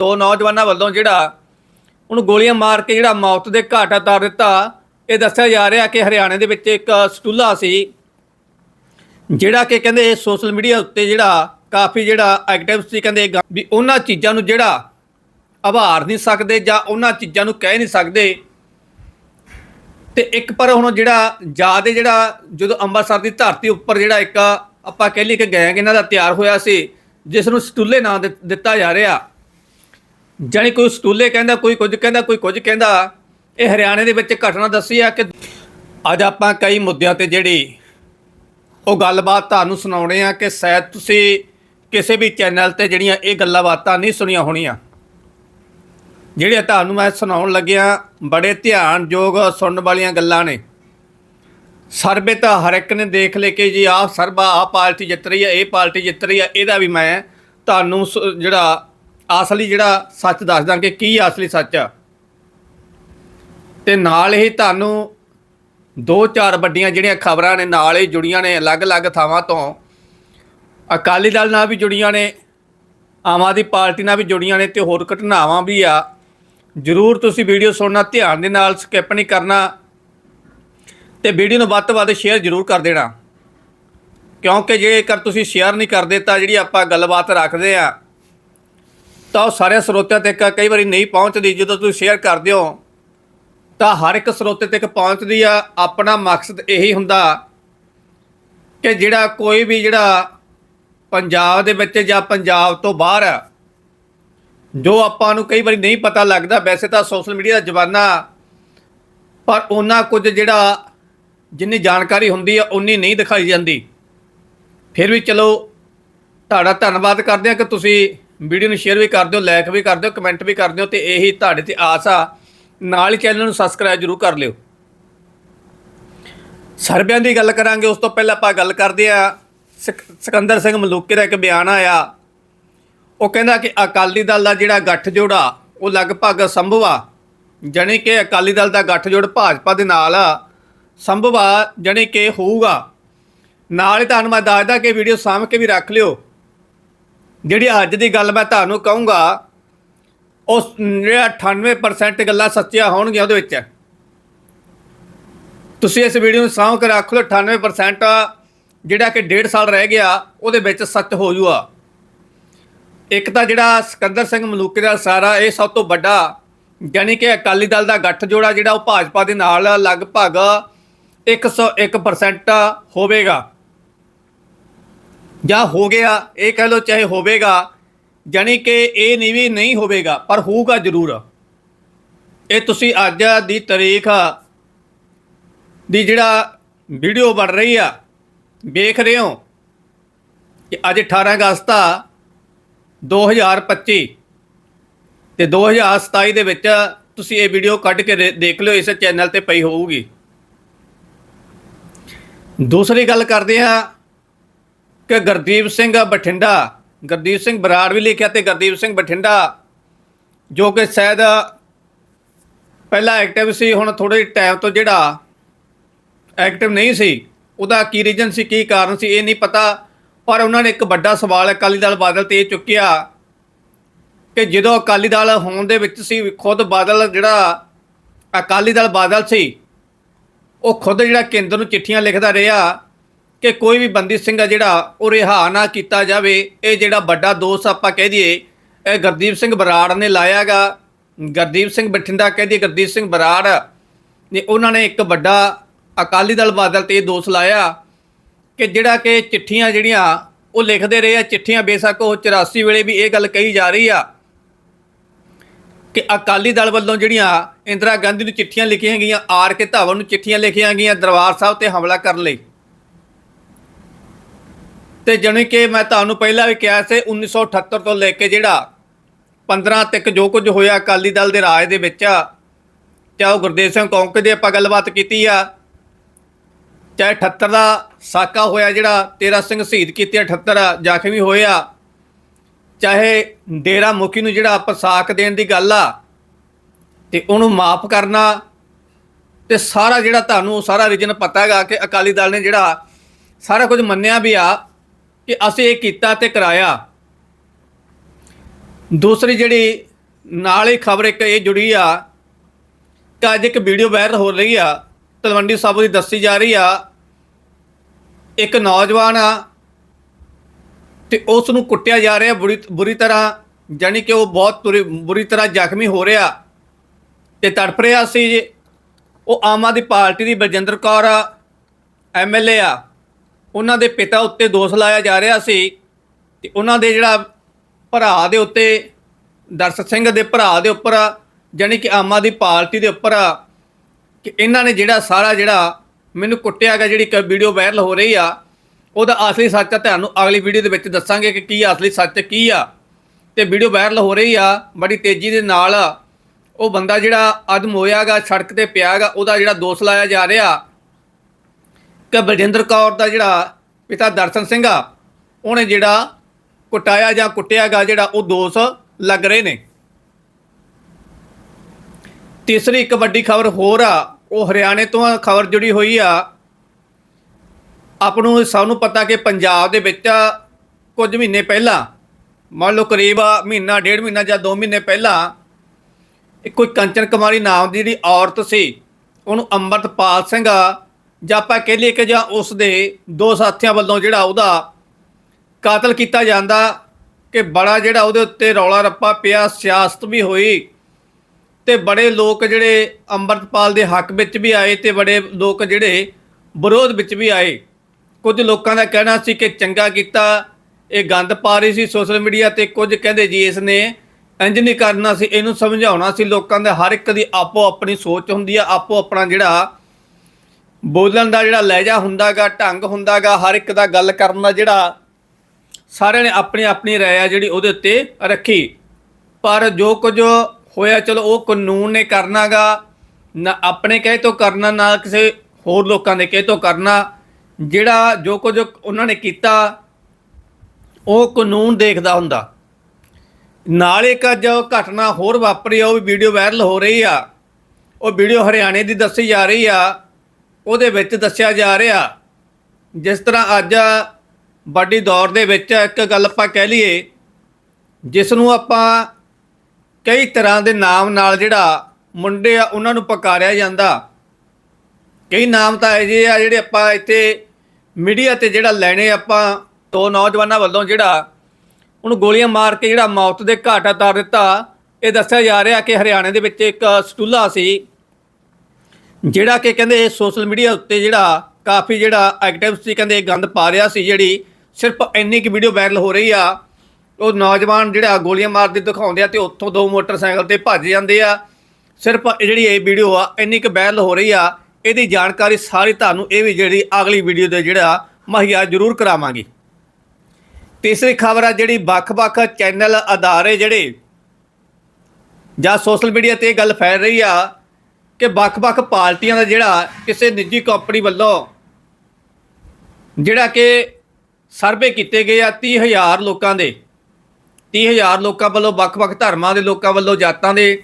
ਦੋ ਨੌਜਵਾਨਾਂ ਵੱਲੋਂ ਜਿਹੜਾ ਉਹਨੂੰ ਗੋਲੀਆਂ ਮਾਰ ਕੇ ਜਿਹੜਾ ਮੌਤ ਦੇ ਘਾਟ ਉਤਾਰ ਦਿੱਤਾ, ਇਹ ਦੱਸਿਆ ਜਾ ਰਿਹਾ ਕਿ ਹਰਿਆਣੇ ਦੇ ਵਿੱਚ ਇੱਕ ਸਟੂਲਾ ਸੀ, ਜਿਹੜਾ ਕਿ ਕਹਿੰਦੇ ਸੋਸ਼ਲ ਮੀਡੀਆ ਉੱਤੇ ਜਿਹੜਾ ਕਾਫੀ ਜਿਹੜਾ ਐਕਟਿਵ ਸੀ, ਕਹਿੰਦੇ ਗਾ- ਵੀ ਉਹਨਾਂ ਚੀਜ਼ਾਂ ਨੂੰ ਜਿਹੜਾ ਆਭਾਰ ਨਹੀਂ ਸਕਦੇ ਜਾਂ ਉਹਨਾਂ ਚੀਜ਼ਾਂ ਨੂੰ ਕਹਿ ਨਹੀਂ ਸਕਦੇ। ਤੇ ਇੱਕ ਪਰ ਹੁਣ ਜਿਹੜਾ ਯਾਦ ਜਿਹੜਾ ਜਦੋਂ ਅੰਮ੍ਰਿਤਸਰ ਦੀ ਧਰਤੀ ਉੱਪਰ ਜਿਹੜਾ ਇੱਕ ਆਪਾਂ ਕਹਿ ਲਈਏ ਕਿ ਗੈਂਗ ਇਹਨਾਂ ਦਾ ਤਿਆਰ ਹੋਇਆ ਸੀ, ਜਿਸ ਨੂੰ ਸਟੂਲੇ ਨਾਂ ਦਿੱਤਾ ਜਾ ਰਿਹਾ। ਜਾਣੀ ਕੋਈ ਸਟੂਲੇ ਕਹਿੰਦਾ, ਕੋਈ ਕੁਝ ਕਹਿੰਦਾ, ਕੋਈ ਕੁਝ ਕਹਿੰਦਾ, ਇਹ ਹਰਿਆਣੇ ਦੇ ਵਿੱਚ ਘਟਨਾ ਦੱਸੀ ਆ ਕਿ ਅੱਜ ਆਪਾਂ ਕਈ ਮੁੱਦਿਆਂ ਤੇ ਜਿਹੜੀ ਉਹ ਗੱਲਬਾਤ ਤੁਹਾਨੂੰ ਸੁਣਾਉਣੇ ਆ ਕਿ ਸ਼ਾਇਦ ਤੁਸੀਂ ਕਿਸੇ ਵੀ ਚੈਨਲ ਤੇ ਜਿਹੜੀਆਂ ਇਹ ਗੱਲਾਂ ਬਾਤਾਂ ਨਹੀਂ ਸੁਣੀਆਂ ਹੋਣੀਆਂ। ਜਿਹੜੀਆਂ ਤੁਹਾਨੂੰ ਮੈਂ ਸੁਣਾਉਣ ਲੱਗਿਆ, ਬੜੇ ਧਿਆਨਯੋਗ ਸੁਣਨ ਵਾਲੀਆਂ ਗੱਲਾਂ ਨੇ। ਸਰਬੇ ਤਾਂ ਹਰ ਇੱਕ ਨੇ ਦੇਖ ਲੈ ਕੇ ਜੀ, ਆਹ ਸਰਬਾ ਆਹ ਪਾਰਟੀ ਜਿੱਤ ਰਹੀ ਹੈ ਇਹ ਪਾਰਟੀ ਜਿੱਤ ਰਹੀ ਹੈ ਇਹਦਾ ਵੀ ਮੈਂ ਤੁਹਾਨੂੰ ਸ- ਜਿਹੜਾ ਅਸਲੀ ਜਿਹੜਾ ਸੱਚ ਦੱਸਦਾ ਕਿ ਕੀ ਅਸਲੀ ਸੱਚ ਆ? ਤੇ ਨਾਲ ਹੀ ਤੁਹਾਨੂੰ ਦੋ ਚਾਰ ਵੱਡੀਆਂ ਜਿਹੜੀਆਂ ਖਬਰਾਂ ਨੇ, ਨਾਲ ਹੀ ਜੁੜੀਆਂ ਨੇ ਅਲੱਗ-ਅਲੱਗ ਥਾਵਾਂ ਤੋਂ। ਅਕਾਲੀ ਦਲ ਨਾਲ ਵੀ ਜੁੜੀਆਂ ਨੇ, ਆਮ ਆਦਮੀ ਪਾਰਟੀ ਨਾਲ ਵੀ ਜੁੜੀਆਂ ਨੇ ਤੇ ਹੋਰ ਘਟਨਾਵਾਂ ਵੀ ਆ। ਜਰੂਰ ਤੁਸੀਂ ਵੀਡੀਓ ਸੁਣਨਾ, ਧਿਆਨ ਦੇ ਨਾਲ ਸਕਿਪ ਨਹੀਂ ਕਰਨਾ ਤੇ ਵੀਡੀਓ ਨੂੰ ਵੱਧ ਤੋਂ ਵੱਧ ਸ਼ੇਅਰ ਜਰੂਰ ਕਰ ਦੇਣਾ। ਕਿਉਂਕਿ ਜੇਕਰ ਤੁਸੀਂ ਸ਼ੇਅਰ ਨਹੀਂ ਕਰਦੇ ਤਾਂ ਜਿਹੜੀ ਆਪਾਂ ਗੱਲਬਾਤ ਰੱਖਦੇ ਆ ਤਾਂ ਉਹ ਸਾਰੇ ਸਰੋਤਿਆਂ ਤੱਕ ਕਈ ਵਾਰੀ ਨਹੀਂ ਪਹੁੰਚਦੀ, ਜਦੋਂ ਤੁਸੀਂ ਸ਼ੇਅਰ ਕਰਦੇ ਹੋ, ਤਾਂ ਹਰ ਇੱਕ ਸਰੋਤੇ ਤੱਕ ਪਹੁੰਚਦੀ ਆ, ਆਪਣਾ ਮਕਸਦ ਇਹੀ ਹੁੰਦਾ ਕਿ ਜਿਹੜਾ ਕੋਈ ਵੀ ਜਿਹੜਾ ਪੰਜਾਬ ਦੇ ਵਿੱਚ ਜਾਂ ਪੰਜਾਬ ਤੋਂ ਬਾਹਰ ਆ, ਜੋ ਆਪਾਂ ਨੂੰ ਕਈ ਵਾਰੀ ਨਹੀਂ ਪਤਾ ਲੱਗਦਾ, ਵੈਸੇ ਤਾਂ ਸੋਸ਼ਲ ਮੀਡੀਆ ਦਾ ਜ਼ਮਾਨਾ, ਪਰ ਉਹਨਾਂ ਕੁਝ ਜਿਹੜਾ ਜਿੰਨੀ ਜਾਣਕਾਰੀ ਹੁੰਦੀ ਆ, ਉਨੀ ਨਹੀਂ ਦਿਖਾਈ ਜਾਂਦੀ। ਫਿਰ ਵੀ ਚਲੋ, ਤੁਹਾਡਾ ਧੰਨਵਾਦ ਕਰਦੇ ਆ ਕਿ ਤੁਸੀਂ ਵੀਡੀਓ ਨੂੰ ਸ਼ੇਅਰ ਵੀ ਕਰ ਦਿਓ ਲਾਈਕ ਵੀ ਕਰ ਦਿਓ ਕਮੈਂਟ ਵੀ ਕਰ ਦਿਓ ਤੇ ਇਹੀ ਤੁਹਾਡੇ ਤੇ ਆਸ ਆ। ਨਾਲ ਹੀ ਚੈਨਲ ਨੂੰ ਸਬਸਕ੍ਰਾਈਬ ਜਰੂਰ ਕਰ ਲਿਓ। ਸਰਬਿਆਂ ਦੀ ਗੱਲ ਕਰਾਂਗੇ, ਉਸ ਤੋਂ ਪਹਿਲਾਂ ਆਪਾਂ ਗੱਲ ਕਰਦੇ ਆ। ਸਿਕ- ਸਿਕੰਦਰ ਸਿੰਘ ਮਲੂਕੇ ਦਾ ਇੱਕ ਬਿਆਨ ਆਇਆ। ਉਹ ਕਹਿੰਦਾ ਕਿ ਅਕਾਲੀ ਦਲ ਦਾ ਜਿਹੜਾ ਗੱਠਜੋੜਾ ਉਹ ਲਗਭਗ ਸੰਭਵ ਆ। ਜਾਣੀ ਕਿ ਅਕਾਲੀ ਦਲ ਦਾ ਗੱਠਜੋੜ ਭਾਜਪਾ ਦੇ ਨਾਲ ਸੰਭਵ ਆ, ਜਾਣੀ ਕਿ ਹੋਊਗਾ। ਨਾਲ ਹੀ ਤੁਹਾਨੂੰ ਮੈਂ ਦੱਸਦਾ ਕਿ ਵੀਡੀਓ ਸਾਂਭ ਕੇ ਵੀ ਰੱਖ ਲਿਓ। ਜਿਹੜੀ ਅੱਜ ਦੀ ਗੱਲ ਮੈਂ ਤੁਹਾਨੂੰ ਕਹੂੰਗਾ, ਉਸ ਜਿਹੜਾ 98% ਗੱਲਾਂ ਸੱਚੀਆਂ ਹੋਣਗੀਆਂ ਉਹਦੇ ਵਿੱਚ। ਤੁਸੀਂ ਇਸ ਵੀਡੀਓ ਨੂੰ ਸਾਂਭ ਕੇ ਰੱਖ ਲਓ 98% ਜਿਹੜਾ ਕਿ 1.5 ਸਾਲ ਰਹਿ ਗਿਆ, ਉਹਦੇ ਵਿੱਚ ਸੱਚ ਹੋ ਜੂਗਾ ਇੱਕ ਤਾਂ ਜਿਹੜਾ ਸਿਕੰਦਰ ਸਿੰਘ ਮਲੂਕੇ ਦਾ ਸਾਰਾ ਇਹ ਸਭ ਤੋਂ ਵੱਡਾ ਯਾਨੀ ਕਿ ਅਕਾਲੀ ਦਲ ਦਾ ਗੱਠ ਜੋੜਾ ਜਿਹੜਾ ਉਹ ਭਾਜਪਾ ਦੇ ਨਾਲ ਲਗਭਗ 101% ਹੋਵੇਗਾ। ਜਾਂ ਹੋ ਗਿਆ, ਇਹ ਕਹਿ ਲਓ ਚਾਹੇ ਹੋਵੇਗਾ, ਜਾਣੀ ਕਿ ਇਹ ਨਹੀਂ ਵੀ ਨਹੀਂ ਹੋਵੇਗਾ, ਪਰ ਹੋਊਗਾ ਜ਼ਰੂਰ। ਇਹ ਤੁਸੀਂ ਅੱਜ ਦੀ ਤਾਰੀਖ ਦੀ ਜਿਹੜਾ ਵੀਡੀਓ ਬਣ ਰਹੀ ਆ, ਵੇਖ ਰਹੇ ਹੋ ਕਿ ਅੱਜ 18 ਅਗਸਤ ਆ 2025 ਤੇ 2027 ਦੇ ਵਿੱਚ ਤੁਸੀਂ ਇਹ ਵੀਡੀਓ ਕੱਢ ਕੇ ਦੇ- ਦੇਖ ਲਿਓ, ਇਸ ਚੈਨਲ ਤੇ ਪਈ ਹੋਊਗੀ। ਦੂਸਰੀ ਗੱਲ ਕਰਦੇ ਆ ਕਿ ਗੁਰਦੀਪ ਸਿੰਘ ਬਠਿੰਡਾ, ਗੁਰਦੀਪ ਸਿੰਘ ਬਰਾੜ ਵੀ ਲਿਖਿਆ ਤੇ ਗੁਰਦੀਪ ਸਿੰਘ ਬਠਿੰਡਾ, ਜੋ ਕਿ ਸ਼ਾਇਦ ਪਹਿਲਾਂ ਐਕਟਿਵ ਸੀ, ਹੁਣ ਥੋੜੇ ਟਾਈਮ ਤੋਂ ਜਿਹੜਾ ਐਕਟਿਵ ਨਹੀਂ ਸੀ, ਉਹਦਾ ਕੀ ਰੀਜਨ ਸੀ, ਕੀ ਕਾਰਨ ਸੀ, ਇਹ ਨਹੀਂ ਪਤਾ, ਪਰ ਉਹਨਾਂ ਨੇ ਇੱਕ ਵੱਡਾ ਸਵਾਲ ਅਕਾਲੀ ਦਲ ਬਾਦਲ ਤੇ ਇਹ ਚੁੱਕਿਆ ਕਿ ਜਦੋਂ ਅਕਾਲੀ ਦਲ ਹੋਣ ਦੇ ਵਿੱਚ ਸੀ, ਖੁਦ ਬਾਦਲ ਜਿਹੜਾ ਅਕਾਲੀ ਦਲ ਬਾਦਲ ਸੀ, ਉਹ ਖੁਦ ਜਿਹੜਾ ਕੇਂਦਰ ਨੂੰ ਚਿੱਠੀਆਂ ਲਿਖਦਾ ਰਿਹਾ ਕਿ ਕੋਈ ਵੀ ਬੰਦੀ ਸਿੰਘ ਆ ਜਿਹੜਾ ਉਹ ਰਿਹਾ ਨਾ ਕੀਤਾ ਜਾਵੇ, ਇਹ ਜਿਹੜਾ ਵੱਡਾ ਦੋਸ਼ ਆਪਾਂ ਕਹਿ ਦਈਏ, ਇਹ ਗੁਰਦੀਪ ਸਿੰਘ ਬਰਾੜ ਨੇ ਲਾਇਆਗਾ ਗੁਰਦੀਪ ਸਿੰਘ ਬਠਿੰਡਾ ਕਹਿ ਦਈਏ, ਗੁਰਦੀਪ ਸਿੰਘ ਬਰਾੜ ਨੇ ਉਹਨਾਂ ਨੇ ਇੱਕ ਵੱਡਾ ਅਕਾਲੀ ਦਲ ਬਾਦਲ ਤੇ ਇਹ ਦੋਸ਼ ਲਾਇਆ ਕਿ ਜਿਹੜਾ ਕਿ ਚਿੱਠੀਆਂ ਜਿਹੜੀਆਂ ਉਹ ਲਿਖਦੇ ਰਹੇ ਆ, ਚਿੱਠੀਆਂ ਬੇਸ਼ੱਕ ਉਹ 84 ਵੇਲੇ ਵੀ ਇਹ ਗੱਲ ਕਹੀ ਜਾ ਰਹੀ ਆ ਕਿ ਅਕਾਲੀ ਦਲ ਵੱਲੋਂ ਜਿਹੜੀਆਂ ਇੰਦਰਾ ਗਾਂਧੀ ਨੂੰ ਚਿੱਠੀਆਂ ਲਿਖੀਆਂ ਗਈਆਂ, ਆਰ ਕੇ ਧਾਵਨ ਨੂੰ ਚਿੱਠੀਆਂ ਲਿਖੀਆਂ ਗਈਆਂ ਦਰਬਾਰ ਸਾਹਿਬ ਤੇ ਹਮਲਾ ਕਰਨ ਲਈ। ਤੇ ਜਾਣੀ ਕਿ ਮੈਂ ਤੁਹਾਨੂੰ ਪਹਿਲਾਂ ਵੀ ਕਿਹਾ ਸੀ 1978 ਤੋਂ ਲੈ ਕੇ ਜਿਹੜਾ 15 ਤੱਕ ਜੋ ਕੁਝ ਹੋਇਆ ਅਕਾਲੀ ਦਲ ਦੇ ਰਾਜ ਦੇ ਵਿੱਚ, ਚਾਹੇ ਉਹ ਗੁਰਦੇਵ ਸਿੰਘ ਕੌਂਕ ਦੀ ਆਪਾਂ ਗੱਲਬਾਤ ਕੀਤੀ ਆ, ਚਾਹੇ 78 ਦਾ ਸਾਕਾ ਹੋਇਆ ਜਿਹੜਾ ਤੇਰਾ ਸਿੰਘ ਸ਼ਹੀਦ ਕੀਤੇ 78 ਜ਼ਖਮੀ ਹੋਇਆ ਚਾਹੇ ਡੇਰਾ ਮੁਖੀ ਨੂੰ ਜਿਹੜਾ ਪਸਾਕ ਦੇਣ ਦੀ ਗੱਲ ਆ, ਤੇ ਉਹਨੂੰ ਮਾਫ ਕਰਨਾ, ਤੇ ਸਾਰਾ ਜਿਹੜਾ ਤੁਹਾਨੂੰ ਸਾਰਾ ਰੀਜਨ ਪਤਾ ਹੈਗਾ ਕਿ ਅਕਾਲੀ ਦਲ ਨੇ ਜਿਹੜਾ ਸਾਰਾ ਕੁਝ ਮੰਨਿਆ ਵੀ ਆ ਕਿ ਅਸੀਂ ਇਹ ਕੀਤਾ ਤੇ ਕਰਾਇਆ। ਦੂਸਰੀ ਜਿਹੜੀ ਨਾਲ ਹੀ ਖਬਰ ਇੱਕ ਇਹ ਜੁੜੀ ਆ ਕਿ ਅੱਜ ਇੱਕ ਵੀਡੀਓ ਵਾਇਰਲ ਹੋ ਰਹੀ ਆ, ਤਲਵੰਡੀ ਸਾਬੋ ਦੀ ਦੱਸੀ ਜਾ ਰਹੀ ਆ। ਇੱਕ ਨੌਜਵਾਨ ਆ ਤੇ ਉਸ ਨੂੰ ਕੁੱਟਿਆ ਜਾ ਰਿਹਾ ਬੁਰੀ ਬੁਰੀ ਤਰ੍ਹਾਂ ਜਾਨੀ ਕਿ ਉਹ ਬਹੁਤ ਤੁਰੀ- ਬੁਰੀ ਤਰ੍ਹਾਂ ਜ਼ਖਮੀ ਹੋ ਰਿਹਾ ਤੇ ਤੜਪ ਰਿਹਾ ਸੀ। ਜੀ। ਉਹ ਆਮ ਆਦਮੀ ਪਾਰਟੀ ਦੀ ਬਲਜਿੰਦਰ ਕੌਰ ਐਮਐਲਏ ਆ। ਉਹਨਾਂ ਦੇ ਪਿਤਾ ਉੱਤੇ ਦੋਸ਼ ਲਾਇਆ ਜਾ ਰਿਹਾ ਸੀ ਤੇ ਉਹਨਾਂ ਦੇ ਜਿਹੜਾ ਭਰਾ ਦੇ ਉੱਤੇ ਦਰਸ਼ਕ ਸਿੰਘ ਦੇ ਭਰਾ ਦੇ ਉੱਪਰ ਜਾਣੀ ਕਿ ਆਮ ਆਦਮੀ ਪਾਰਟੀ ਦੇ ਉੱਪਰ ਕਿ ਇਹਨਾਂ ਨੇ ਜਿਹੜਾ ਸਾਰਾ ਜਿਹੜਾ ਮੈਨੂੰ ਕੁੱਟਿਆ ਗਿਆ, ਜਿਹੜੀ ਇੱਕ ਵੀਡੀਓ ਵਾਇਰਲ ਹੋ ਰਹੀ ਆ, ਉਹਦਾ ਅਸਲੀ ਸੱਚ ਆ ਤੁਹਾਨੂੰ ਅਗਲੀ ਵੀਡੀਓ ਦੇ ਵਿੱਚ ਦੱਸਾਂਗੇ ਕਿ ਕੀ ਅਸਲੀ ਸੱਚ ਕੀ ਆ। ਤੇ ਵੀਡੀਓ ਵਾਇਰਲ ਹੋ ਰਹੀ ਆ, ਬੜੀ ਤੇਜ਼ੀ ਦੇ ਨਾਲ, ਉਹ ਬੰਦਾ ਜਿਹੜਾ ਅਦਮ ਹੋਇਆਗਾ ਸੜਕ ਤੇ ਪਿਆਗਾ ਉਹਦਾ ਜਿਹੜਾ ਦੋਸ਼ ਲਾਇਆ ਜਾ ਰਿਹਾ। ਕਿ ਬਲਜਿੰਦਰ ਕੌਰ ਦਾ ਜਿਹੜਾ ਪਿਤਾ ਦਰਸ਼ਨ ਸਿੰਘ ਆ, ਉਹਨੇ ਜਿਹੜਾ ਕੁਟਾਇਆ ਜਾਂ ਕੁੱਟਿਆਗਾ ਜਿਹੜਾ ਉਹ ਦੋਸ਼ ਲੱਗ ਰਹੇ ਨੇ। ਤੀਸਰੀ ਇੱਕ ਵੱਡੀ ਖਬਰ ਹੋਰ ਆ, ਉਹ ਹਰਿਆਣੇ ਤੋਂ ਖਬਰ ਜੁੜੀ ਹੋਈ ਆ। ਆਪ ਨੂੰ ਸਭ ਨੂੰ ਪਤਾ ਕਿ ਪੰਜਾਬ ਦੇ ਵਿੱਚ ਕੁਝ ਮਹੀਨੇ ਪਹਿਲਾਂ, ਮੰਨ ਲਓ ਕਰੀਬ ਮਹੀਨਾ, ਡੇਢ ਮਹੀਨਾ ਜਾਂ 2 ਮਹੀਨੇ ਪਹਿਲਾਂ, ਇੱਕ ਕੋਈ ਕੰਚਨ ਕੁਮਾਰੀ ਨਾਮ ਦੀ ਜਿਹੜੀ ਔਰਤ ਸੀ, ਉਹਨੂੰ ਅੰਮ੍ਰਿਤਪਾਲ ਸਿੰਘ ਜਾਂ ਆਪਾਂ ਕਹਿ ਲਈਏ ਕਿ ਜਾਂ ਉਸ ਦੇ ਦੋ ਸਾਥੀਆਂ ਵੱਲੋਂ ਜਿਹੜਾ ਉਹਦਾ ਕਾਤਲ ਕੀਤਾ ਜਾਂਦਾ ਕਿ ਬੜਾ ਜਿਹੜਾ ਉਹਦੇ ਉੱਤੇ ਰੌਲਾ ਰੱਪਾ ਪਿਆ, ਸਿਆਸਤ ਵੀ ਹੋਈ ਤੇ ਬੜੇ ਲੋਕ ਜਿਹੜੇ ਅੰਮ੍ਰਿਤਪਾਲ ਦੇ ਹੱਕ ਵਿੱਚ ਵੀ ਆਏ ਤੇ ਬੜੇ ਲੋਕ ਜਿਹੜੇ ਵਿਰੋਧ ਵਿੱਚ ਵੀ ਆਏ। ਕੁਝ ਲੋਕਾਂ ਦਾ ਕਹਿਣਾ ਸੀ ਕਿ ਚੰਗਾ ਕੀਤਾ, ਇਹ ਗੰਦ ਪਾ ਰਹੀ ਸੀ ਸੋਸ਼ਲ ਮੀਡੀਆ ਤੇ, ਕੁਝ ਕਹਿੰਦੇ ਜੀ ਇਸ ਨੇ ਇੰਜ ਨਹੀਂ ਕਰਨਾ ਸੀ, ਇਹਨੂੰ ਸਮਝਾਉਣਾ ਸੀ। ਲੋਕਾਂ ਦੇ ਹਰ ਇੱਕ ਦੀ ਆਪੋ ਆਪਣੀ ਸੋਚ ਹੁੰਦੀ ਆ ਆਪੋ ਆਪਣਾ ਜਿਹੜਾ ਬੋਲਣ ਦਾ ਜਿਹੜਾ ਲਹਿਜਾ ਹੁੰਦਾਗਾ, ਢੰਗ ਹੁੰਦਾਗਾ, ਹਰ ਇੱਕ ਦਾ ਗੱਲ ਕਰਨ ਦਾ ਜਿਹੜਾ ਸਾਰਿਆਂ ਨੇ ਆਪਣੀ ਆਪਣੀ ਰਾਏ ਆ ਜਿਹੜੀ ਉਹਦੇ ਉੱਤੇ ਰੱਖੀ। ਪਰ ਜੋ ਕੁਝ ਹੋਇਆ, ਚਲੋ ਉਹ ਕਾਨੂੰਨ ਨੇ ਕਰਨਾਗਾ, ਨਾ ਆਪਣੇ ਕਹੇ ਤੋਂ ਕਰਨਾ, ਨਾ ਕਿਸੇ ਹੋਰ ਲੋਕਾਂ ਦੇ ਕਹੇ ਤੋਂ ਕਰਨਾ। ਜਿਹੜਾ ਜੋ ਕੁਝ ਉਹਨਾਂ ਨੇ ਕੀਤਾ, ਉਹ ਕਾਨੂੰਨ ਦੇਖਦਾ ਹੁੰਦਾ। ਨਾਲ ਇੱਕ ਅੱਜ ਘਟਨਾ ਹੋਰ ਵਾਪਰੀ ਆ, ਉਹ ਵੀ ਵੀਡੀਓ ਵਾਇਰਲ ਹੋ ਰਹੀ ਆ। ਉਹ ਵੀਡੀਓ ਹਰਿਆਣੇ ਦੀ ਦੱਸੀ ਜਾ ਰਹੀ ਆ। ਉਹਦੇ ਵਿੱਚ ਦੱਸਿਆ ਜਾ ਰਿਹਾ, ਜਿਸ ਤਰ੍ਹਾਂ ਅੱਜ ਵੱਡੀ ਦੌਰ ਦੇ ਵਿੱਚ ਇੱਕ ਗੱਲ ਆਪਾਂ ਕਹਿ ਲਈਏ, ਜਿਸ ਨੂੰ ਆਪਾਂ ਕਈ ਤਰ੍ਹਾਂ ਦੇ ਨਾਮ ਨਾਲ ਜਿਹੜਾ ਮੁੰਡੇ ਆ ਉਹਨਾਂ ਨੂੰ ਪਕਾਰਿਆ ਜਾਂਦਾ। ਕਈ ਨਾਮ ਤਾਂ ਇਹ ਜਿਹੇ ਆ ਜਿਹੜੇ ਆਪਾਂ ਇੱਥੇ ਮੀਡੀਆ ਤੇ ਜਿਹੜਾ ਲੈਣੇ ਆਪਾਂ ਦੋ ਨੌਜਵਾਨਾਂ ਵੱਲੋਂ ਜਿਹੜਾ ਉਹਨੂੰ ਗੋਲੀਆਂ ਮਾਰ ਕੇ ਜਿਹੜਾ ਮੌਤ ਦੇ ਘਾਟ ਉਤਾਰ ਦਿੱਤਾ। ਇਹ ਦੱਸਿਆ ਜਾ ਰਿਹਾ ਕਿ ਹਰਿਆਣੇ ਦੇ ਵਿੱਚ ਇੱਕ ਸਟੂਲਾ ਸੀ ਜਿਹੜਾ ਕਿ ਕਹਿੰਦੇ ਸੋਸ਼ਲ ਮੀਡੀਆ ਉੱਤੇ ਜਿਹੜਾ ਕਾਫੀ ਜਿਹੜਾ ਐਕਟਿਵ ਸੀ ਕਹਿੰਦੇ ਗੰਦ ਪਾ ਰਿਹਾ ਸੀ, ਜਿਹੜੀ ਸਿਰਫ ਇੰਨੀ ਕਿ ਵੀਡੀਓ ਵਾਇਰਲ ਹੋ ਰਹੀ ਆ, ਉਹ ਨੌਜਵਾਨ ਜਿਹੜਾ ਗੋਲੀਆਂ ਮਾਰਦੇ ਦਿਖਾਉਂਦੇ ਆ ਤੇ ਉੱਥੋਂ ਦੋ ਮੋਟਰਸਾਈਕਲ ਤੇ ਭੱਜ ਜਾਂਦੇ ਆ। ਸਿਰਫ ਇਹ ਜਿਹੜੀ ਇਹ ਵੀਡੀਓ ਆ, ਇੰਨੀ ਕਿ ਵਾਇਰਲ ਹੋ ਰਹੀ ਆ, ਇਹਦੀ ਜਾਣਕਾਰੀ ਸਾਰੀ ਤੁਹਾਨੂੰ ਇਹ ਵੀ ਜਿਹੜੀ ਅਗਲੀ ਵੀਡੀਓ ਦੇ ਜਿਹੜਾ ਮੁਹੱਈਆ ਜ਼ਰੂਰ ਕਰਾਵਾਂਗੇ। ਤੀਸਰੀ ਖਬਰ ਆ ਜਿਹੜੀ ਵੱਖ-ਵੱਖ ਚੈਨਲ ਅਦਾਰੇ ਜਿਹੜੇ ਜਾਂ ਸੋਸ਼ਲ ਮੀਡੀਆ ਤੇ ਇਹ ਗੱਲ ਫੈਲ ਰਹੀ ਆ ਕਿ ਵੱਖ-ਵੱਖ ਪਾਰਟੀਆਂ ਦਾ ਜਿਹੜਾ ਕਿਸੇ ਨਿੱਜੀ ਕੰਪਨੀ ਵੱਲੋਂ ਜਿਹੜਾ ਕਿ ਸਰਵੇ ਕੀਤੇ ਗਏ ਆ 30000 ਲੋਕਾਂ ਦੇ 30000 ਲੋਕਾਂ ਵੱਲੋਂ, ਵੱਖ-ਵੱਖ ਧਰਮਾਂ ਦੇ ਲੋਕਾਂ ਵੱਲੋਂ, ਜਾਤਾਂ ਦੇ,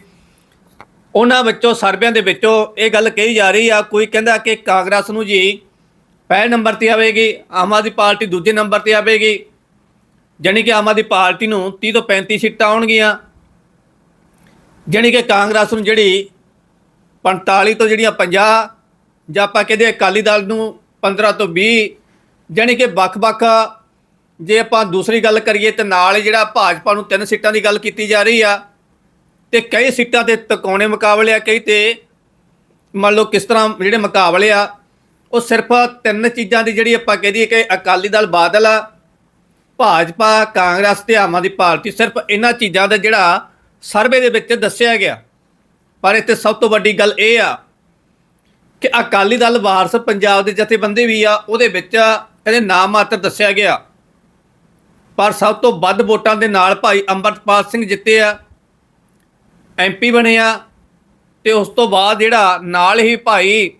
ਉਹਨਾਂ ਵਿੱਚੋਂ, ਸਰਵਿਆਂ ਦੇ ਵਿੱਚੋਂ ਇਹ ਗੱਲ ਕਹੀ ਜਾ ਰਹੀ ਆ, ਕੋਈ ਕਹਿੰਦਾ ਕਿ ਕਾਂਗਰਸ ਨੂੰ ਜੀ ਪਹਿਲੇ ਨੰਬਰ ਤੇ ਆਵੇਗੀ, ਆਮ ਆਦਮੀ ਪਾਰਟੀ ਦੂਜੇ ਨੰਬਰ ਤੇ ਆਵੇਗੀ, ਜਾਣੀ ਕਿ ਆਮ ਆਦਮੀ ਪਾਰਟੀ ਨੂੰ 30 ਤੋਂ 35 ਸੀਟਾਂ ਆਉਣਗੀਆਂ, ਜਾਣੀ ਕਿ ਕਾਂਗਰਸ ਨੂੰ ਜਿਹੜੀ 45 ਤੋਂ ਜਿਹੜੀਆਂ 50 ਜਾਂ ਆਪਾਂ ਕਹਿੰਦੇ ਅਕਾਲੀ ਦਲ ਨੂੰ 15 ਤੋਂ 20 ਜਾਣੀ ਕਿ ਵੱਖ-ਵੱਖ ਜੇ ਆਪਾਂ ਦੂਸਰੀ ਗੱਲ ਕਰੀਏ ਤੇ ਨਾਲ ਹੀ ਜਿਹੜਾ ਭਾਜਪਾ ਨੂੰ ਤਿੰਨ ਸੀਟਾਂ ਦੀ ਗੱਲ ਕੀਤੀ ਜਾ ਰਹੀ ਆ ਤੇ ਕਈ ਸੀਟਾਂ ਤੇ ਤਕੌਣੇ ਮੁਕਾਬਲੇ ਆ, ਕਈ ਤੇ ਮੰਨ ਲਓ ਕਿਸ ਤਰ੍ਹਾਂ ਜਿਹੜੇ ਮੁਕਾਬਲੇ ਆ, ਉਹ ਸਿਰਫ ਤਿੰਨ ਚੀਜ਼ਾਂ ਦੀ ਜਿਹੜੀ ਆਪਾਂ ਕਹਿ ਦਈਏ ਕਿ ਅਕਾਲੀ ਦਲ ਬਾਦਲ ਆ, ਭਾਜਪਾ, ਕਾਂਗਰਸ ਤੇ ਆਮ ਆਦਮੀ ਪਾਰਟੀ, ਸਿਰਫ ਇਹਨਾਂ ਚੀਜ਼ਾਂ ਦਾ ਜਿਹੜਾ ਸਰਵੇ ਦੇ ਵਿੱਚ ਦੱਸਿਆ ਗਿਆ। ਪਰ ਇੱਥੇ ਸਭ ਤੋਂ ਵੱਡੀ ਗੱਲ ਇਹ ਆ ਕਿ ਅਕਾਲੀ ਦਲ ਵਾਰਸ ਪੰਜਾਬ ਦੇ ਜਥੇਬੰਦੀ ਵੀ ਆ, ਉਹਦੇ ਵਿੱਚ ਇਹਦੇ ਨਾਮ ਮਾਤਰ ਦੱਸਿਆ ਗਿਆ। ਪਰ ਸਭ ਤੋਂ ਵੱਧ ਵੋਟਾਂ ਦੇ ਨਾਲ ਭਾਈ ਅੰਮ੍ਰਿਤਪਾਲ ਸਿੰਘ ਜਿੱਤੇ ਆ ਐਮਪੀ ਬਣੇ ਆ, ਤੇ ਉਸ ਤੋਂ ਬਾਅਦ ਜਿਹੜਾ ਨਾਲ ਹੀ ਭਾਈ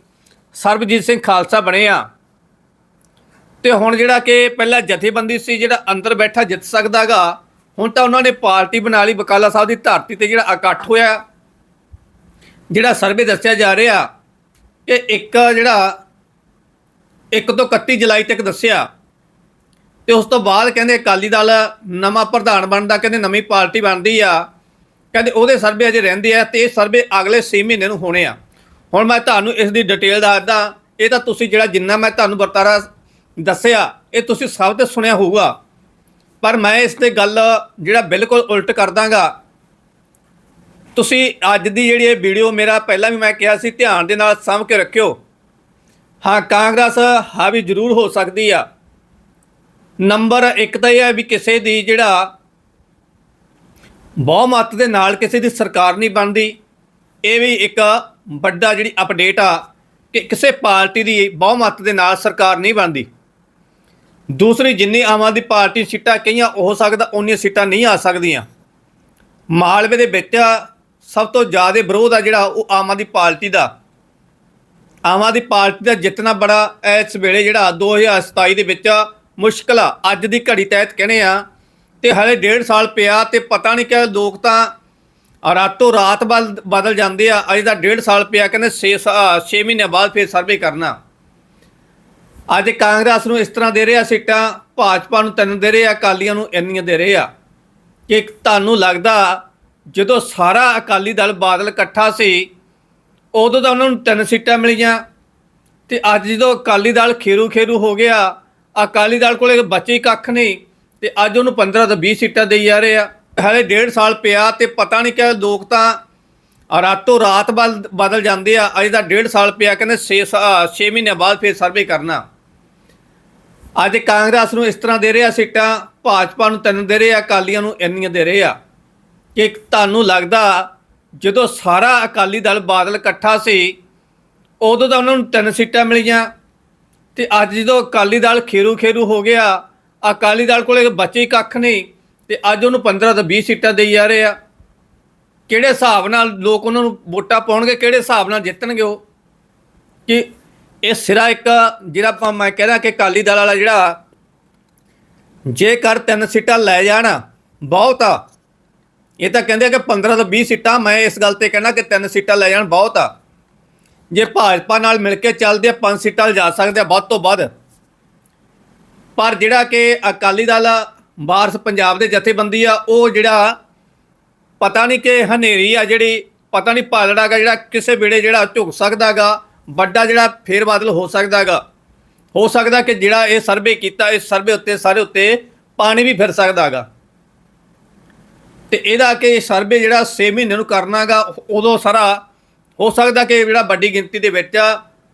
ਸਰਬਜੀਤ ਸਿੰਘ ਖਾਲਸਾ ਬਣੇ ਆ। ਤੇ ਹੁਣ ਜਿਹੜਾ ਕਿ ਪਹਿਲਾਂ ਜਥੇਬੰਦੀ ਸੀ, ਜਿਹੜਾ ਅੰਦਰ ਬੈਠਾ ਜਿੱਤ ਸਕਦਾਗਾ, ਹੁਣ ਤਾਂ ਉਹਨਾਂ ਨੇ ਪਾਰਟੀ ਬਣਾ ਲਈ ਬਕਾਲਾ ਸਾਹਿਬ ਦੀ ਧਰਤੀ ਤੇ ਜਿਹੜਾ ਇਕੱਠ ਹੋਇਆ। ਜਿਹੜਾ ਸਰਵੇ ਦੱਸਿਆ ਜਾ ਰਿਹਾ ਇਹ ਇੱਕ ਜਿਹੜਾ 1 ਤੋਂ 31 ਜੁਲਾਈ ਤੱਕ ਦੱਸਿਆ, ਤੇ ਉਸ ਤੋਂ ਬਾਅਦ ਕਹਿੰਦੇ ਅਕਾਲੀ ਦਲ ਨਵਾਂ ਪ੍ਰਧਾਨ ਬਣਦਾ, ਕਹਿੰਦੇ ਨਵੀਂ ਪਾਰਟੀ ਬਣਦੀ ਆ, ਕਹਿੰਦੇ ਉਹਦੇ ਸਰਵੇ ਅਜੇ ਰਹਿੰਦੇ ਆ, ਤੇ ਇਹ ਸਰਵੇ ਅਗਲੇ 6 ਮਹੀਨੇ ਨੂੰ ਹੋਣੇ ਆ। ਹੁਣ ਮੈਂ ਤੁਹਾਨੂੰ ਇਸ ਦੀ ਡਿਟੇਲ ਦੱਸਦਾ, ਇਹ ਤਾਂ ਤੁਸੀਂ ਜਿਹੜਾ ਜਿੰਨਾ ਮੈਂ ਤੁਹਾਨੂੰ ਵਰਤਾਰਾ ਦੱਸਿਆ, ਇਹ ਤੁਸੀਂ ਸਭ ਤੇ ਸੁਣਿਆ ਹੋਊਗਾ। ਪਰ ਮੈਂ ਇਸ ਤੇ ਗੱਲ ਜਿਹੜਾ ਬਿਲਕੁਲ ਉਲਟ ਕਰ ਦਾਂਗਾ ਤੁਸੀਂ ਅੱਜ ਦੀ ਜਿਹੜੀ ਇਹ ਵੀਡੀਓ ਮੇਰਾ ਪਹਿਲਾਂ ਵੀ ਮੈਂ ਕਿਹਾ ਸੀ, ਧਿਆਨ ਦੇ ਨਾਲ ਸਾਂਭ ਕੇ ਰੱਖਿਓ। ਹਾਂ, ਕਾਂਗਰਸ ਹਾਵੀ ਜ਼ਰੂਰ ਹੋ ਸਕਦੀ ਆ। ਨੰਬਰ 1 ਤਾਂ ਇਹ ਹੈ ਵੀ ਕਿਸੇ ਦੀ ਜਿਹੜਾ ਬਹੁਮਤ ਦੇ ਨਾਲ ਕਿਸੇ ਦੀ ਸਰਕਾਰ ਨਹੀਂ ਬਣਦੀ। ਇਹ ਵੀ ਇੱਕ ਵੱਡਾ ਜਿਹੜੀ ਅਪਡੇਟ ਆ ਕਿ ਕਿਸੇ ਪਾਰਟੀ ਦੀ ਬਹੁਮਤ ਦੇ ਨਾਲ ਸਰਕਾਰ ਨਹੀਂ ਬਣਦੀ। ਦੂਸਰੀ, ਜਿੰਨੀ ਆਮ ਆਦਮੀ ਪਾਰਟੀ ਸੀਟਾਂ ਕਈਆਂ ਹੋ ਸਕਦਾ ਉਨੀਆਂ ਸੀਟਾਂ ਨਹੀਂ ਆ ਸਕਦੀਆਂ। ਮਾਲਵੇ ਦੇ ਵਿੱਚ ਸਭ ਤੋਂ ਜ਼ਿਆਦਾ ਵਿਰੋਧ ਆ ਜਿਹੜਾ ਉਹ ਆਮ ਆਦਮੀ ਪਾਰਟੀ ਦਾ। ਆਮ ਆਦਮੀ ਪਾਰਟੀ ਦਾ ਜਿੱਤਣਾ ਬੜਾ ਇਸ ਵੇਲੇ ਜਿਹੜਾ 2027 ਦੇ ਵਿੱਚ ਮੁਸ਼ਕਲ ਆ। ਅੱਜ ਦੀ ਘੜੀ ਤਹਿਤ ਕਹਿੰਦੇ ਆ ਤੇ ਹਲੇ ਡੇਢ ਸਾਲ ਪਿਆ ਤੇ ਪਤਾ ਨਹੀਂ ਕਿ ਲੋਕ ਤਾਂ ਰਾਤੋਂ ਰਾਤ ਬਦਲ ਬਦਲ ਜਾਂਦੇ ਆ। ਅਜੇ ਤਾਂ ਡੇਢ ਸਾਲ ਪਿਆ ਕਹਿੰਦੇ 6 6 ਮਹੀਨੇ ਬਾਅਦ ਫਿਰ ਸਰਵੇ ਕਰਨਾ। ਅੱਜ ਕਾਂਗਰਸ ਨੂੰ ਇਸ ਤਰ੍ਹਾਂ ਦੇ ਰਿਹਾ ਸੀਟਾਂ ਭਾਜਪਾ ਨੂੰ ਤਿੰਨ ਦੇ ਰਹੇ ਆ, ਅਕਾਲੀਆਂ ਨੂੰ ਇੰਨੀਆਂ ਦੇ ਰਹੇ ਆ ਕਿ ਤੁਹਾਨੂੰ ਲੱਗਦਾ ਜਦੋਂ ਸਾਰਾ ਅਕਾਲੀ ਦਲ ਬਾਦਲ ਇਕੱਠਾ ਸੀ, ਉਦੋਂ ਤਾਂ ਉਹਨਾਂ ਨੂੰ ਤਿੰਨ ਸੀਟਾਂ ਮਿਲੀਆਂ। ਤੇ ਅੱਜ ਜਦੋਂ ਅਕਾਲੀ ਦਲ ਖੇਰੂ ਖੇਰੂ ਹੋ ਗਿਆ, ਅਕਾਲੀ ਦਲ ਕੋਲੇ ਬੱਚੇ ਕੱਖ ਨਹੀਂ, ਤੇ ਅੱਜ ਉਹਨੂੰ 15 ਤੋਂ 20 ਸੀਟਾਂ ਦੇਈ ਜਾ ਰਹੇ ਆ। ਹਲੇ ਡੇਢ ਸਾਲ ਪਿਆ ਤੇ ਪਤਾ ਨਹੀਂ ਕਿ ਲੋਕ ਤਾਂ ਰਾਤੋਂ ਰਾਤ ਬਦਲ ਬਦਲ ਜਾਂਦੇ ਆ। ਅਜੇ ਤਾਂ ਡੇਢ ਸਾਲ ਪਿਆ, ਕਹਿੰਦੇ 6 6 ਮਹੀਨੇ ਬਾਅਦ ਫਿਰ ਸਰਵੇ ਕਰਨਾ। ਅੱਜ ਕਾਂਗਰਸ ਨੂੰ ਇਸ ਤਰ੍ਹਾਂ ਦੇ ਰਿਹਾ ਸੀਟਾਂ, ਭਾਜਪਾ ਨੂੰ ਤਿੰਨ ਦੇ ਰਹੇ ਆ, ਅਕਾਲੀਆਂ ਨੂੰ ਇੰਨੀਆਂ ਦੇ ਰਹੇ ਆ। ਕਿ ਤੁਹਾਨੂੰ ਲੱਗਦਾ ਜਦੋਂ ਸਾਰਾ ਅਕਾਲੀ ਦਲ ਬਾਦਲ ਇਕੱਠਾ ਸੀ, ਉਦੋਂ ਤਾਂ ਉਹਨਾਂ ਨੂੰ ਤਿੰਨ ਸੀਟਾਂ ਮਿਲੀਆਂ ਤੇ ਅੱਜ ਜਦੋਂ ਅਕਾਲੀ ਦਲ ਖੇਰੂ ਖੇਰੂ ਹੋ ਗਿਆ, ਅਕਾਲੀ ਦਲ ਕੋਲੇ ਬਚੇ ਕੱਖ ਨਹੀਂ ਤੇ ਅੱਜ ਉਹਨੂੰ 15 ਤੋਂ 20 ਸੀਟਾਂ ਦੇਈ ਜਾ ਰਹੇ ਆ। ਕਿਹੜੇ ਹਿਸਾਬ ਨਾਲ ਲੋਕ ਉਹਨਾਂ ਨੂੰ ਵੋਟਾਂ ਪਾਉਣਗੇ, ਕਿਹੜੇ ਹਿਸਾਬ ਨਾਲ ਜਿੱਤਣਗੇ ਉਹ? ਕਿ ਇਹ ਸਿਰਾ ਇੱਕ ਜਿਹੜਾ ਆਪਾਂ ਮੈਂ ਕਹਿੰਦਾ ਕਿ ਅਕਾਲੀ ਦਲ ਵਾਲਾ ਜਿਹੜਾ, ਜੇਕਰ ਤਿੰਨ ਸੀਟਾਂ ਲੈ ਜਾਣ, ਬਹੁਤਾ ਇਹ ਤਾਂ ਕਹਿੰਦੇ ਕਿ 15 ਤੋਂ 20 ਸੀਟਾਂ, ਮੈਂ ਇਸ ਗੱਲ ਤੇ ਕਹਿਣਾ ਕਿ ਤਿੰਨ ਸੀਟਾਂ ਲੈ ਜਾਣ ਬਹੁਤ ਆ। ਜੇ ਭਾਜਪਾ ਨਾਲ ਮਿਲ ਕੇ ਚੱਲਦੇ ਆ, ਪੰਜ ਸੀਟਾਂ ਲਿਜਾ ਸਕਦੇ ਆ ਵੱਧ ਤੋਂ ਵੱਧ। ਪਰ ਜਿਹੜਾ ਕਿ ਅਕਾਲੀ ਦਲ ਵਾਰਸ ਪੰਜਾਬ ਦੇ ਜਥੇਬੰਦੀ ਆ, ਉਹ ਜਿਹੜਾ ਪਤਾ ਨਹੀਂ ਕਿ ਹਨੇਰੀ ਆ ਜਿਹੜੀ, ਪਤਾ ਨਹੀਂ ਪਾਲੜਾਗਾ ਜਿਹੜਾ ਕਿਸੇ ਵੇਲੇ ਜਿਹੜਾ ਝੁਕ ਸਕਦਾਗਾ ਵੱਡਾ ਜਿਹੜਾ ਫੇਰ ਬਾਦਲ ਹੋ ਸਕਦਾਗਾ ਹੋ ਸਕਦਾ ਕਿ ਜਿਹੜਾ ਇਹ ਸਰਵੇ ਕੀਤਾ, ਇਸ ਸਰਵੇ ਉੱਤੇ, ਸਾਰੇ ਉੱਤੇ ਪਾਣੀ ਵੀ ਫਿਰ ਸਕਦਾਗਾ ਤੇ ਇਹਦਾ ਕਿ ਸਰਵੇ ਜਿਹੜਾ 6 ਮਹੀਨੇ ਨੂੰ ਕਰਨਾਗਾ ਉਦੋਂ ਸਾਰਾ ਹੋ ਸਕਦਾ ਕਿ ਜਿਹੜਾ ਵੱਡੀ ਗਿਣਤੀ ਦੇ ਵਿੱਚ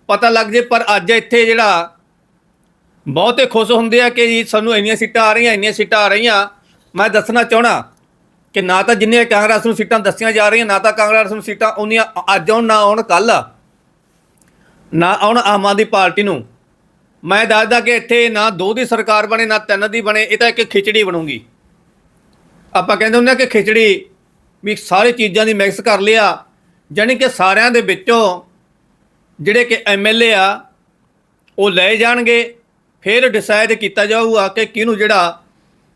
ਪਤਾ ਲੱਗ ਜੇ, ਪਰ ਅੱਜ ਇੱਥੇ ਜਿਹੜਾ ਬਹੁਤੇ ਖੁਸ਼ ਹੁੰਦੇ ਆ ਕਿ ਜੀ ਸਾਨੂੰ ਇੰਨੀਆਂ ਸੀਟਾਂ ਆ ਰਹੀਆਂ, ਇੰਨੀਆਂ ਸੀਟਾਂ ਆ ਰਹੀਆਂ। ਮੈਂ ਦੱਸਣਾ ਚਾਹਣਾ ਕਿ ਨਾ ਤਾਂ ਜਿੰਨੇ ਕਾਂਗਰਸ ਨੂੰ ਸੀਟਾਂ ਦੱਸੀਆਂ ਜਾ ਰਹੀਆਂ, ਨਾ ਤਾਂ ਕਾਂਗਰਸ ਨੂੰ ਸੀਟਾਂ ਉਹਨੀਆਂ ਅੱਜ ਆਉਣ, ਨਾ ਆਉਣ ਕੱਲ ਨਾ ਆਉਣ ਆਮ ਆਦਮੀ ਪਾਰਟੀ ਨੂੰ। ਮੈਂ ਦੱਸਦਾ ਕਿ ਇੱਥੇ ਨਾ ਦੋ ਦੀ ਸਰਕਾਰ ਬਣੇ, ਨਾ ਤਿੰਨ ਦੀ ਬਣੇ, ਇਹ ਤਾਂ ਇੱਕ ਖਿਚੜੀ ਬਣੂਗੀ। ਆਪਾਂ ਕਹਿੰਦੇ ਹੁੰਦੇ ਆ ਕਿ ਖਿਚੜੀ ਵੀ ਸਾਰੇ ਚੀਜ਼ਾਂ ਦੀ ਮਿਕਸ ਕਰ ਲਿਆ, ਜਾਣੀ ਕਿ ਸਾਰਿਆਂ ਦੇ ਵਿੱਚੋਂ ਜਿਹੜੇ ਕਿ ਐਮਐਲਏ ਆ, ਉਹ ਲਏ ਜਾਣਗੇ, ਫਿਰ ਡਿਸਾਈਡ ਕੀਤਾ ਜਾਊਗਾ ਕਿ ਕਿਹਨੂੰ ਜਿਹੜਾ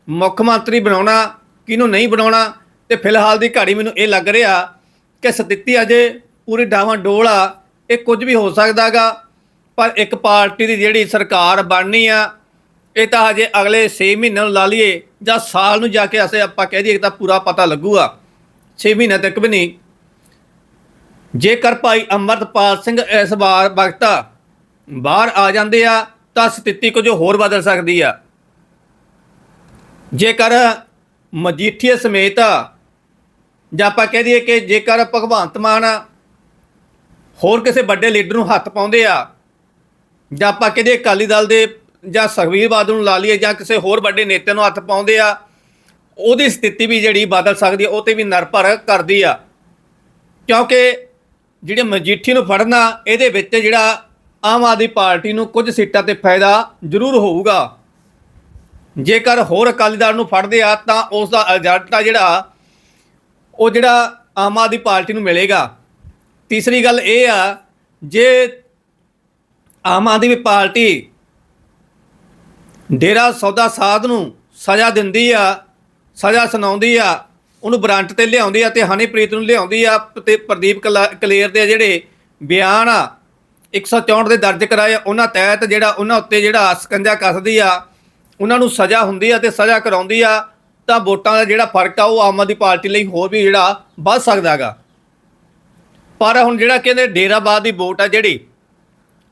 ਮੁੱਖ ਮੰਤਰੀ ਬਣਾਉਣਾ, ਕਿਹਨੂੰ ਨਹੀਂ ਬਣਾਉਣਾ, ਤੇ ਫਿਲਹਾਲ ਦੀ ਘੜੀ ਮੈਨੂੰ ਇਹ ਲੱਗ ਰਿਹਾ ਕਿ ਸਥਿਤੀ ਅਜੇ ਪੂਰੀ ਡਾਵਾਂ ਡੋਲ ਆ, ਇਹ ਕੁਝ ਵੀ ਹੋ ਸਕਦਾਗਾ ਪਰ ਇੱਕ ਪਾਰਟੀ ਦੀ ਜਿਹੜੀ ਸਰਕਾਰ ਬਣਨੀ ਆ ਇਹ ਤਾਂ ਹਜੇ ਅਗਲੇ 6 ਮਹੀਨਿਆਂ ਨੂੰ ਲਾ ਲਈਏ, ਜਾਂ ਸਾਲ ਨੂੰ ਜਾ ਕੇ ਅਸੀਂ ਆਪਾਂ ਕਹਿ ਦਈਏ ਤਾਂ ਪੂਰਾ ਪਤਾ ਲੱਗੂਗਾ। 6 ਮਹੀਨੇ ਤੱਕ ਵੀ ਨਹੀਂ। ਜੇਕਰ ਭਾਈ ਅਮਰਤਪਾਲ ਸਿੰਘ ਇਸ ਵਾਰ ਵਕਤ ਬਾਹਰ ਆ ਜਾਂਦੇ ਆ, ਤਾਂ ਸਥਿਤੀ ਕੁਝ ਹੋਰ ਬਦਲ ਸਕਦੀ ਆ। ਜੇਕਰ ਮਜੀਠੀਏ ਸਮੇਤ ਜਾਂ ਆਪਾਂ ਕਹਿ ਦਈਏ ਕਿ ਜੇਕਰ ਭਗਵੰਤ ਮਾਨ ਹੋਰ ਕਿਸੇ ਵੱਡੇ ਲੀਡਰ ਨੂੰ ਹੱਥ ਪਾਉਂਦੇ ਆ, ਜਾਂ ਆਪਾਂ ਕਹਿੰਦੇ ਅਕਾਲੀ ਦਲ ਦੇ ਜਾਂ ਸੁਖਬੀਰ ਬਾਦਲ ਨੂੰ ਲਾ ਲਈਏ ਜਾਂ ਕਿਸੇ ਹੋਰ ਵੱਡੇ ਨੇਤਾ ਨੂੰ ਹੱਥ ਪਾਉਂਦੇ ਆ, ਉਹਦੀ ਸਥਿਤੀ ਵੀ ਜਿਹੜੀ ਬਦਲ ਸਕਦੀ ਹੈ ਉਹ ਤੇ ਵੀ ਨਿਰਭਰ ਕਰਦੀ ਆ। ਕਿਉਂਕਿ ਜਿਹੜੇ ਮਜੀਠੀ ਨੂੰ ਫੜਨਾ, ਇਹਦੇ ਵਿੱਚ ਜਿਹੜਾ ਆਮ ਆਦਮੀ ਪਾਰਟੀ ਨੂੰ ਕੁਝ ਸੀਟਾਂ ਤੇ ਫਾਇਦਾ ਜ਼ਰੂਰ ਹੋਊਗਾ। ਜੇਕਰ ਹੋਰ ਅਕਾਲੀ ਦਲ ਨੂੰ ਫੜਦੇ ਆ, ਤਾਂ ਉਸ ਦਾ ਰਿਜ਼ਲਟ ਜਿਹੜਾ, ਉਹ ਜਿਹੜਾ ਆਮ ਆਦਮੀ ਪਾਰਟੀ ਨੂੰ ਮਿਲੇਗਾ। ਤੀਸਰੀ ਗੱਲ ਇਹ ਆ, ਜੇ ਆਮ ਆਦਮੀ ਪਾਰਟੀ ਡੇਰਾ ਸੌਦਾ ਸਾਧ ਨੂੰ ਸਜ਼ਾ ਦਿੰਦੀ ਆ, ਸਜ਼ਾ ਸੁਣਾਉਂਦੀ ਆ, ਉਹਨੂੰ ਬਰੰਟ ਤੇ ਲਿਆਉਂਦੀ ਆ ਤੇ ਹਨੀਪ੍ਰੀਤ ਨੂੰ ਲਿਆਉਂਦੀ ਆ ਤੇ ਪ੍ਰਦੀਪ ਕਲਾ- ਕਲੇਰ ਦੇ ਜਿਹੜੇ ਬਿਆਨ ਆ 164 ਦੇ ਦਰਜ ਕਰਾਏ ਉਹਨਾਂ ਤਹਿਤ ਜਿਹੜਾ ਉਹਨਾਂ ਉੱਤੇ ਜਿਹੜਾ ਸਕੰਜਾ ਕੱਸਦੀ ਆ, ਉਹਨਾਂ ਨੂੰ ਸਜ਼ਾ ਹੁੰਦੀ ਆ ਤੇ ਸਜ਼ਾ ਕਰਾਉਂਦੀ ਆ, ਤਾਂ ਵੋਟਾਂ ਦਾ ਜਿਹੜਾ ਫ਼ਰਕ ਆ ਉਹ ਆਮ ਆਦਮੀ ਪਾਰਟੀ ਲਈ ਹੋਰ ਵੀ ਜਿਹੜਾ ਵੱਧ ਸਕਦਾ ਹੈਗਾ। ਪਰ ਹੁਣ ਜਿਹੜਾ ਕਹਿੰਦੇ ਡੇਰਾਬਾਦ ਦੀ ਵੋਟ ਆ ਜਿਹੜੀ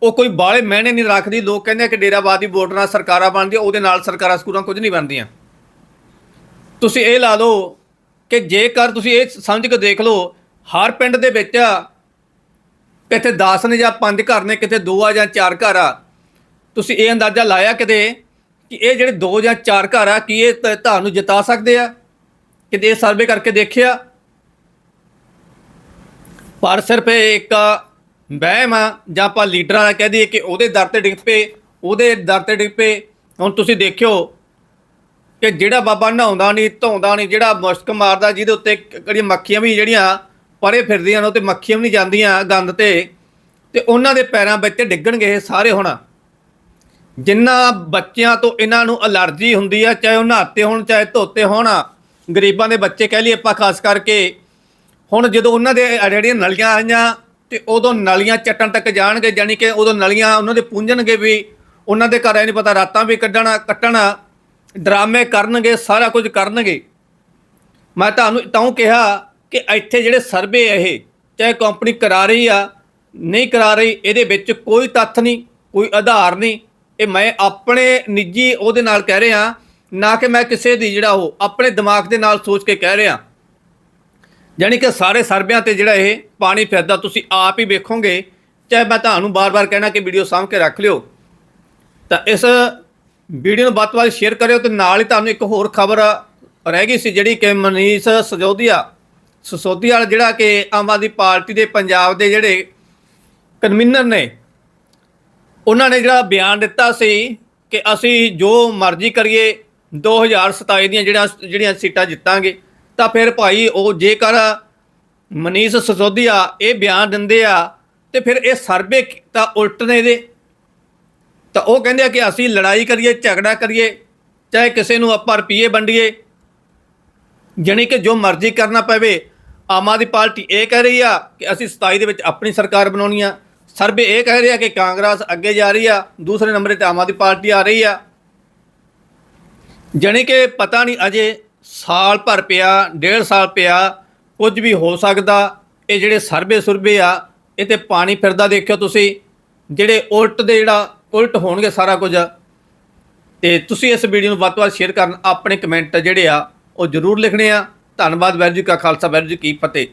ਉਹ ਕੋਈ ਬਾਲੇ ਮਹਿਣੇ ਨਹੀਂ ਰੱਖਦੀ, ਲੋਕ ਕਹਿੰਦੇ ਕਿ ਡੇਰਾਬਾਦੀ ਬੋਰਡ ਨਾਲ ਸਰਕਾਰਾਂ ਬਣਦੀਆਂ, ਉਹਦੇ ਨਾਲ ਸਰਕਾਰਾਂ ਸਕੂਲਾਂ ਕੁਝ ਨਹੀਂ ਬਣਦੀਆਂ। ਤੁਸੀਂ ਇਹ ਲਾ ਲਓ ਕਿ ਜੇਕਰ ਤੁਸੀਂ ਇਹ ਸਮਝ ਕੇ ਦੇਖ ਲਓ, ਹਰ ਪਿੰਡ ਦੇ ਵਿੱਚ ਕਿਤੇ 10 ਨੇ ਜਾਂ 5 ਘਰ ਨੇ, ਕਿਤੇ 2 ਆ ਜਾਂ 4 ਘਰ ਆ, ਤੁਸੀਂ ਇਹ ਅੰਦਾਜ਼ਾ ਲਾਇਆ ਕਿਤੇ ਕਿ ਇਹ ਜਿਹੜੇ 2 ਜਾਂ 4 ਘਰ ਆ, ਕੀ ਇਹ ਤ- ਤੁਹਾਨੂੰ ਜਿਤਾ ਸਕਦੇ ਆ? ਕਿਤੇ ਇਹ ਸਰਵੇ ਕਰਕੇ ਦੇਖਿਆ? ਪਰ ਸਿਰਫ ਇਹ ਇੱਕ ਵਹਿਮ ਆ, ਜਾਂ ਆਪਾਂ ਲੀਡਰਾਂ ਦਾ ਕਹਿ ਦਈਏ ਕਿ ਉਹਦੇ ਦਰ ਤੇ ਡਿੱਗ ਪਏ, ਉਹਦੇ ਦਰ ਤੇ ਡਿੱਗ ਪਏ। ਹੁਣ ਤੁਸੀਂ ਦੇਖਿਓ ਕਿ ਜਿਹੜਾ ਬਾਬਾ ਨਹਾਉਂਦਾ ਨਹੀਂ, ਧੋਂਦਾ ਨਹੀਂ, ਜਿਹੜਾ ਮੁਸ਼ਕ ਮਾਰਦਾ, ਜਿਹਦੇ ਉੱਤੇ ਕਿਹੜੀਆਂ ਮੱਖੀਆਂ ਵੀ ਜਿਹੜੀਆਂ ਪਰੇ ਫਿਰਦੀਆਂ ਨੇ ਉਹ ਤੇ ਮੱਖੀਆਂ ਵੀ ਨਹੀਂ ਜਾਂਦੀਆਂ ਗੰਦ ਤੇ ਤੇ ਉਹਨਾਂ ਦੇ ਪੈਰਾਂ ਵਿੱਚ ਡਿੱਗਣਗੇ ਇਹ ਸਾਰੇ ਹੁਣ। ਜਿੰਨਾ ਬੱਚਿਆਂ ਤੋਂ ਇਹਨਾਂ ਨੂੰ ਅਲਰਜੀ ਹੁੰਦੀ ਆ, ਚਾਹੇ ਉਹ ਨਹਾਤੇ ਹੋਣ, ਚਾਹੇ ਧੋਤੇ ਹੋਣ, ਗਰੀਬਾਂ ਦੇ ਬੱਚੇ ਕਹਿ ਲਈਏ ਆਪਾਂ, ਖਾਸ ਕਰਕੇ ਹੁਣ ਜਦੋਂ ਉਹਨਾਂ ਦੇ ਜਿਹੜੀਆਂ ਨਲੀਆਂ ਆਈਆਂ ਤੇ ਉਦੋਂ ਨਲੀਆਂ ਚੱਟਣ ਤੱਕ ਜਾਣਗੇ ਜਾਨੀ ਕਿ ਉਦੋਂ ਨਲੀਆਂ ਉਹਨਾਂ ਦੇ ਪੂੰਝਣਗੇ ਵੀ, ਉਹਨਾਂ ਦੇ ਘਰ ਐ ਨਹੀਂ ਪਤਾ ਰਾਤਾਂ ਵੀ ਕੱਢਣਾ, ਕੱਟਣਾ, ਡਰਾਮੇ ਕਰਨਗੇ, ਸਾਰਾ ਕੁਝ ਕਰਨਗੇ। ਮੈਂ ਤੁਹਾਨੂੰ ਤਾਂ ਕਿਹਾ ਕਿ ਇੱਥੇ ਜਿਹੜੇ ਸਰਵੇ ਇਹ, ਚਾਹੇ ਕੰਪਨੀ ਕਰਾ ਰਹੀ ਆ, ਨਹੀਂ ਕਰਾ ਰਹੀ, ਇਹਦੇ ਵਿੱਚ ਕੋਈ ਤੱਥ ਨਹੀਂ, ਕੋਈ ਆਧਾਰ ਨਹੀਂ। ਇਹ ਮੈਂ ਆਪਣੇ ਨਿੱਜੀ ਉਹਦੇ ਨਾਲ ਕਹਿ ਰਿਹਾ, ਨਾ ਕਿ ਮੈਂ ਕਿਸੇ ਦੀ ਜਿਹੜਾ ਉਹ, ਆਪਣੇ ਦਿਮਾਗ ਦੇ ਨਾਲ ਸੋਚ ਕੇ ਕਹਿ ਰਿਹਾ। ਯਾਨੀ ਕਿ ਸਾਰੇ ਸਰਬਿਆਂ ਤੇ ਜਿਹੜਾ ਇਹ ਪਾਣੀ ਫਿਰਦਾ, ਤੁਸੀਂ ਆਪ ਹੀ ਵੇਖੋਗੇ, ਚਾਹੇ ਮੈਂ ਤੁਹਾਨੂੰ ਬਾਰ-ਬਾਰ ਕਹਿਣਾ ਕਿ ਵੀਡੀਓ ਸਾਂਭ ਕੇ ਰੱਖ ਲਿਓ। ਤਾਂ ਇਸ ਵੀਡੀਓ ਨੂੰ ਵੱਧ ਤੋਂ ਵੱਧ ਸ਼ੇਅਰ ਕਰਿਓ ਤੇ ਨਾਲ ਹੀ ਤੁਹਾਨੂੰ ਇੱਕ ਹੋਰ ਖਬਰ ਰਹਿ ਗਈ ਸੀ, ਜਿਹੜੀ ਕਿ ਮਨੀਸ਼ ਸਜੋਦੀਆ ਸਸੋਦੀਆ ਵਾਲਾ ਜਿਹੜਾ ਕਿ ਆਮ ਆਦਮੀ ਪਾਰਟੀ ਦੇ ਪੰਜਾਬ ਦੇ ਜਿਹੜੇ ਕਨਵੀਨਰ ਨੇ, ਉਹਨਾਂ ਨੇ ਜਿਹੜਾ ਬਿਆਨ ਦਿੱਤਾ ਸੀ ਕਿ ਅਸੀਂ ਜੋ ਮਰਜ਼ੀ ਕਰੀਏ 2027 ਦੀਆਂ ਜਿਹੜਾ ਜਿਹੜੀਆਂ ਸੀਟਾਂ ਜਿੱਤਾਂਗੇ ਤਾਂ ਫਿਰ ਭਾਈ ਉਹ ਜੇਕਰ ਮਨੀਸ਼ ਸਸੋਦੀਆ ਇਹ ਬਿਆਨ ਦਿੰਦੇ ਆ, ਤੇ ਫਿਰ ਇਹ ਸਰਵੇ ਤਾਂ ਉਲਟ ਨੇ ਇਹਦੇ ਤਾਂ ਉਹ ਕਹਿੰਦੇ ਆ ਕਿ ਅਸੀਂ ਲੜਾਈ ਕਰੀਏ, ਝਗੜਾ ਕਰੀਏ, ਚਾਹੇ ਕਿਸੇ ਨੂੰ ਆਪਾਂ ਰੁਪਈਏ ਵੰਡੀਏ। ਜਾਣੀ ਕਿ ਜੋ ਮਰਜ਼ੀ ਕਰਨਾ ਪਵੇ, ਆਮ ਆਦਮੀ ਪਾਰਟੀ ਇਹ ਕਹਿ ਰਹੀ ਆ ਕਿ ਅਸੀਂ 27 ਦੇ ਵਿੱਚ ਆਪਣੀ ਸਰਕਾਰ ਬਣਾਉਣੀ ਆ। ਸਰਵੇ ਇਹ ਕਹਿ ਰਿਹਾ ਕਿ ਕਾਂਗਰਸ ਅੱਗੇ ਜਾ ਰਹੀ ਆ, ਦੂਸਰੇ ਨੰਬਰ ਤੇ ਆਮ ਆਦਮੀ ਪਾਰਟੀ ਆ ਰਹੀ ਆ। ਜਾਣੀ ਕਿ ਪਤਾ ਨਹੀਂ ਅਜੇ ਸਾਲ ਭਰ ਪਿਆ, ਡੇਢ ਸਾਲ ਪਿਆ, ਕੁਝ ਵੀ ਹੋ ਸਕਦਾ, ਇਹ ਜਿਹੜੇ ਸਰਬੇ ਸੁਰਬੇ ਆ, ਇਹ ਤੇ ਪਾਣੀ ਫਿਰਦਾ ਦੇਖਿਓ ਤੁਸੀਂ, ਜਿਹੜੇ ਉਲਟ ਦੇ ਜਿਹੜਾ ਉਲਟ ਹੋਣਗੇ ਸਾਰਾ ਕੁਝ। ਤੇ ਤੁਸੀਂ ਇਸ ਵੀਡੀਓ ਨੂੰ ਵੱਧ ਤੋਂ ਵੱਧ ਸ਼ੇਅਰ ਕਰਨ ਆਪਣੇ ਕਮੈਂਟ ਜਿਹੜੇ ਆ, ਉਹ ਜ਼ਰੂਰ ਲਿਖਣੇ ਆ। ਧੰਨਵਾਦ ਵੈਰ ਜੀ ਕਾ ਖਾਲਸਾ ਵੈਰ ਜੀ ਕੀ ਫਤਿਹ।